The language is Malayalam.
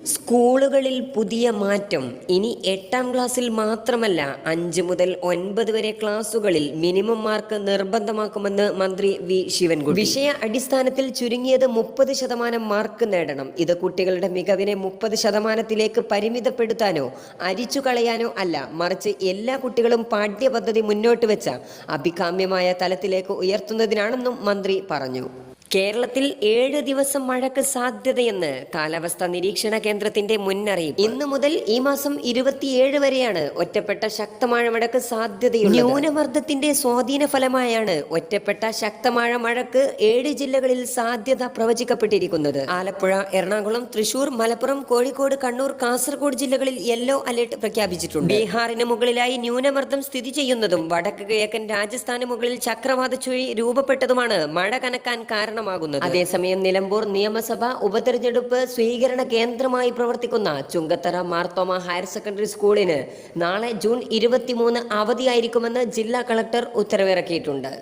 സ്കൂളുകളിൽ പുതിയ മാറ്റം. ഇനി എട്ടാം ക്ലാസ്സിൽ മാത്രമല്ല അഞ്ച് മുതൽ ഒൻപത് വരെ ക്ലാസുകളിൽ മിനിമം മാർക്ക് നിർബന്ധമാക്കുമെന്ന് മന്ത്രി വി. ശിവൻകുട്ടി. വിഷയ അടിസ്ഥാനത്തിൽ ചുരുങ്ങിയത് മുപ്പത് ശതമാനം മാർക്ക് നേടണം. ഇത് കുട്ടികളുടെ മികവിനെ മുപ്പത് ശതമാനത്തിലേക്ക് പരിമിതപ്പെടുത്താനോ അരിച്ചു കളയാനോ അല്ല മറിച്ച് എല്ലാ കുട്ടികളും പാഠ്യപദ്ധതി മുന്നോട്ട് വെച്ച അഭികാമ്യമായ തലത്തിലേക്ക് ഉയർത്തുന്നതിനാണെന്നും മന്ത്രി പറഞ്ഞു. കേരളത്തിൽ ഏഴ് ദിവസം മഴയ്ക്ക് സാധ്യതയെന്ന് കാലാവസ്ഥാ നിരീക്ഷണ കേന്ദ്രത്തിന്റെ മുന്നറിയിപ്പ്. ഇന്നു മുതൽ ഈ മാസം ഇരുപത്തിയേഴ് വരെയാണ് ഒറ്റപ്പെട്ട ശക്തമായ മഴയ്ക്ക് സാധ്യതയുള്ളത്. ന്യൂനമർദ്ദത്തിന്റെ സ്വാധീന ഫലമായാണ് ഒറ്റപ്പെട്ട ശക്തമായ മഴയ്ക്ക് ഏഴ് ജില്ലകളിൽ സാധ്യത പ്രവചിക്കപ്പെട്ടിരിക്കുന്നത്. ആലപ്പുഴ എറണാകുളം തൃശൂർ മലപ്പുറം കോഴിക്കോട് കണ്ണൂർ കാസർഗോഡ് ജില്ലകളിൽ യെല്ലോ അലേർട്ട് പ്രഖ്യാപിച്ചിട്ടുണ്ട്. ബീഹാറിന് മുകളിലായി ന്യൂനമർദ്ദം സ്ഥിതി ചെയ്യുന്നതും വടക്ക് കിഴക്കൻ രാജസ്ഥാന് മുകളിൽ ചക്രവാത ചുഴി രൂപപ്പെട്ടതുമാണ് മഴ കനക്കാൻ കാരണമാകുന്നത് അതേസമയം നിലമ്പൂർ നിയമസഭ ഉപതെരഞ്ഞെടുപ്പ് സ്വീകരണ കേന്ദ്രമായി പ്രവർത്തിക്കുന്ന ചുങ്കത്തറ മാർത്തോമ ഹയർ സെക്കൻഡറി സ്കൂളിന് നാളെ ജൂൺ ഇരുപത്തിമൂന്ന് അവധിയായിരിക്കുമെന്ന് ജില്ലാ കളക്ടർ ഉത്തരവിറക്കിയിട്ടുണ്ട്.